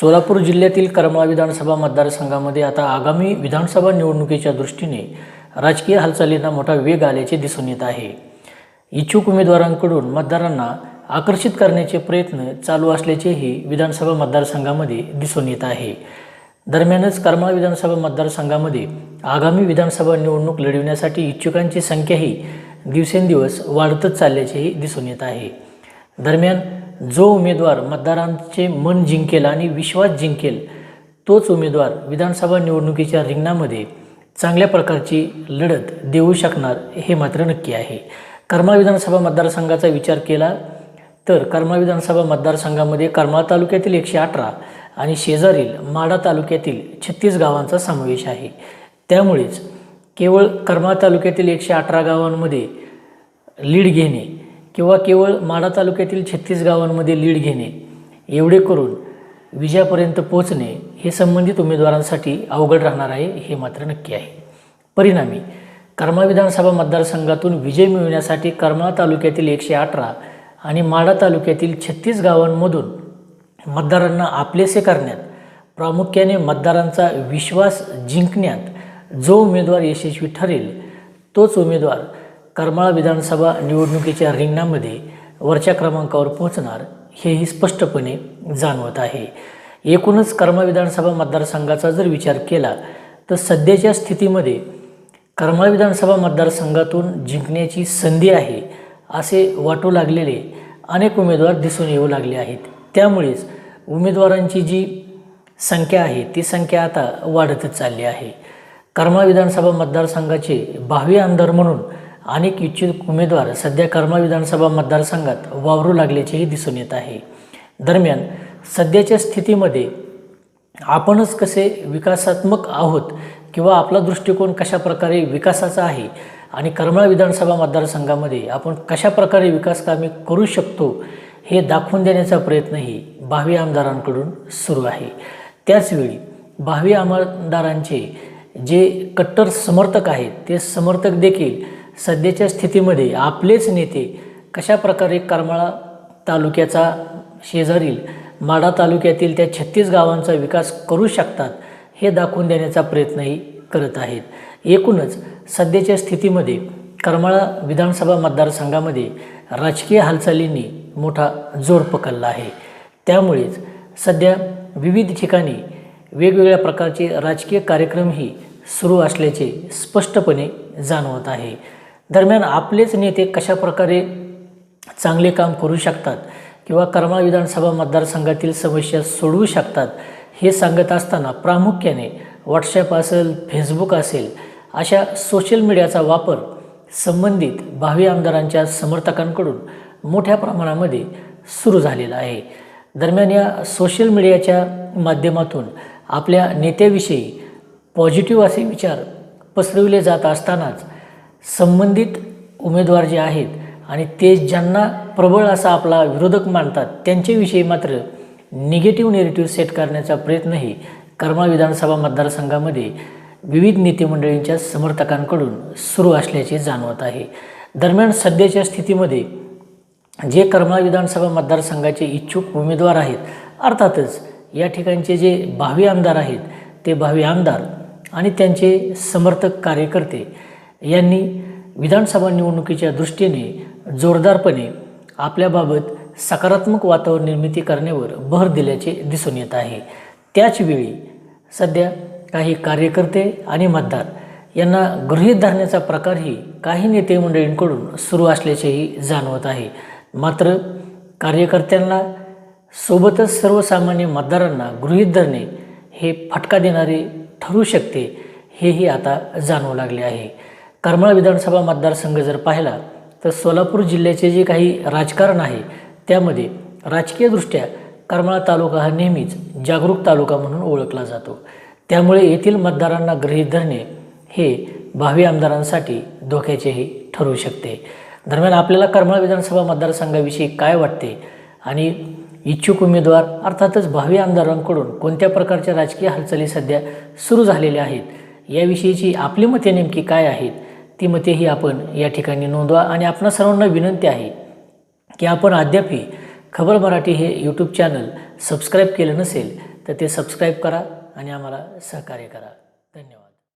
सोलापूर जिल्ह्यातील करमाळा विधानसभा मतदारसंघामध्ये आता आगामी विधानसभा निवडणुकीच्या दृष्टीने राजकीय हालचालींना मोठा वेग आल्याचे दिसून येत आहे. इच्छुक उमेदवारांकडून मतदारांना आकर्षित करण्याचे प्रयत्न चालू असल्याचेही विधानसभा मतदारसंघामध्ये दिसून येत आहे. दरम्यानच करमाळा विधानसभा मतदारसंघामध्ये आगामी विधानसभा निवडणूक लढविण्यासाठी इच्छुकांची संख्याही दिवसेंदिवस वाढतच चालल्याचेही दिसून येत आहे. दरम्यान जो उमेदवार मतदारांचे मन जिंकेल आणि विश्वास जिंकेल तोच उमेदवार विधानसभा निवडणुकीच्या रिंगणामध्ये चांगल्या प्रकारची लढत देऊ शकणार हे मात्र नक्की आहे. कर्मा विधानसभा मतदारसंघाचा विचार केला तर कर्मा विधानसभा मतदारसंघामध्ये कर्मा तालुक्यातील एकशे अठरा आणि शेजारील माडा तालुक्यातील छत्तीस गावांचा समावेश आहे. त्यामुळेच केवळ कर्मा तालुक्यातील एकशे अठरा गावांमध्ये लीड घेणे किंवा केवळ माढा तालुक्यातील छत्तीस गावांमध्ये लीड घेणे एवढे करून विजयापर्यंत पोचणे हे संबंधित उमेदवारांसाठी अवघड राहणार आहे हे मात्र नक्की आहे. परिणामी कर्मा विधानसभा मतदारसंघातून विजय मिळवण्यासाठी करमाळा तालुक्यातील एकशे अठरा आणि माढा तालुक्यातील छत्तीस गावांमधून मतदारांना आपलेसे करण्यात प्रामुख्याने मतदारांचा विश्वास जिंकण्यात जो उमेदवार यशस्वी ठरेल तोच उमेदवार करमाळा विधानसभा निवडणुकीच्या रिंगणामध्ये वरच्या क्रमांकावर पोहोचणार हेही स्पष्टपणे जाणवत आहे. एकूणच करमाळा विधानसभा मतदारसंघाचा जर विचार केला तर सध्याच्या स्थितीमध्ये करमाळा विधानसभा मतदारसंघातून जिंकण्याची संधी आहे असे वाटू लागलेले अनेक उमेदवार दिसून येऊ लागले आहेत. त्यामुळेच उमेदवारांची जी संख्या आहे ती संख्या आता वाढतच चालली आहे. करमाळा विधानसभा मतदारसंघाचे भावी आमदार म्हणून अनेक इच्छुक उमेदवार सध्या कर्मा विधानसभा मतदारसंघात वावरू लागल्याचेही दिसून येत आहे. दरम्यान सध्याच्या स्थितीमध्ये आपणच कसे विकासात्मक आहोत किंवा आपला दृष्टिकोन कशा प्रकारे विकासाचा आहे आणि करमाळा विधानसभा मतदारसंघामध्ये आपण कशा प्रकारे करू शकतो हे दाखवून देण्याचा प्रयत्नही भावी आमदारांकडून सुरू आहे. त्याचवेळी भावी आमदारांचे जे कट्टर समर्थक आहेत ते समर्थक देखील सध्याच्या स्थितीमध्ये आपलेच नेते कशा प्रकारे करमाळा तालुक्याचा शेजारील माडा तालुक्यातील त्या छत्तीस गावांचा विकास करू शकतात हे दाखवून देण्याचा प्रयत्नही करत आहेत. एकूणच सध्याच्या स्थितीमध्ये करमाळा विधानसभा मतदारसंघामध्ये राजकीय हालचालींनी मोठा जोर पकडला आहे. त्यामुळेच सध्या विविध ठिकाणी वेगवेगळ्या प्रकारचे राजकीय कार्यक्रमही सुरू असल्याचे स्पष्टपणे जाणवत आहे. दरम्यान आपलेच नेते कशा प्रकारे चांगले काम करू शकतात किंवा करमाळा विधानसभा मतदारसंघातील समस्या सोडवू शकतात हे सांगत असताना प्रामुख्याने व्हॉट्सॲप असेल फेसबुक असेल अशा सोशल मीडियाचा वापर संबंधित भावी आमदारांच्या समर्थकांकडून मोठ्या प्रमाणामध्ये सुरू झालेला आहे. दरम्यान या सोशल मीडियाच्या माध्यमातून आपल्या नेत्याविषयी पॉझिटिव्ह असे विचार पसरविले जात असतानाच संबंधित उमेदवार जे आहेत आणि ते ज्यांना प्रबळ असा आपला विरोधक मानतात त्यांच्याविषयी मात्र निगेटिव्ह नेरेटिव्ह सेट करण्याचा प्रयत्नही कर्मा विधानसभा मतदारसंघामध्ये विविध नेतेमंडळींच्या समर्थकांकडून सुरू असल्याचे जाणवत आहे. दरम्यान सध्याच्या स्थितीमध्ये जे करमाळा विधानसभा मतदारसंघाचे इच्छुक उमेदवार आहेत अर्थातच या ठिकाणचे जे भावी आमदार आहेत ते भावी आमदार आणि त्यांचे समर्थक कार्यकर्ते यांनी विधानसभा निवडणुकीच्या दृष्टीने जोरदारपणे आपल्याबाबत सकारात्मक वातावरण निर्मिती करण्यावर भर दिल्याचे दिसून येत आहे. त्याचवेळी सध्या काही कार्यकर्ते आणि मतदार यांना गृहीत धरण्याचा प्रकारही काही नेते मंडळींकडून सुरू असल्याचेही जाणवत आहे. मात्र कार्यकर्त्यांना सोबतच सर्वसामान्य मतदारांना गृहीत धरणे हे फटका देणारे ठरू शकते हेही आता जाणवू लागले आहे. करमाळा विधानसभा मतदारसंघ जर पाहिला तर सोलापूर जिल्ह्याचे जे काही राजकारण आहे त्यामध्ये राजकीयदृष्ट्या करमाळा तालुका हा नेहमीच जागरूक तालुका म्हणून ओळखला जातो. त्यामुळे येथील मतदारांना गृहीत धरणे हे भावी आमदारांसाठी धोक्याचेही ठरू शकते. दरम्यान आपल्याला करमाळा विधानसभा मतदारसंघाविषयी काय वाटते आणि इच्छुक उमेदवार अर्थातच भावी आमदारांकडून कोणत्या प्रकारच्या राजकीय हालचाली सध्या सुरू झालेल्या आहेत याविषयीची आपली मते नेमकी काय आहेत ती मतेही आपण या ठिकाणी नोंदवा. आणि आपणा सर्वांना विनंती आहे की आपण अद्यापही खबर मराठी हे यूट्यूब चॅनल सबस्क्राईब केलं नसेल तर ते सबस्क्राईब करा आणि आम्हाला सहकार्य करा. धन्यवाद.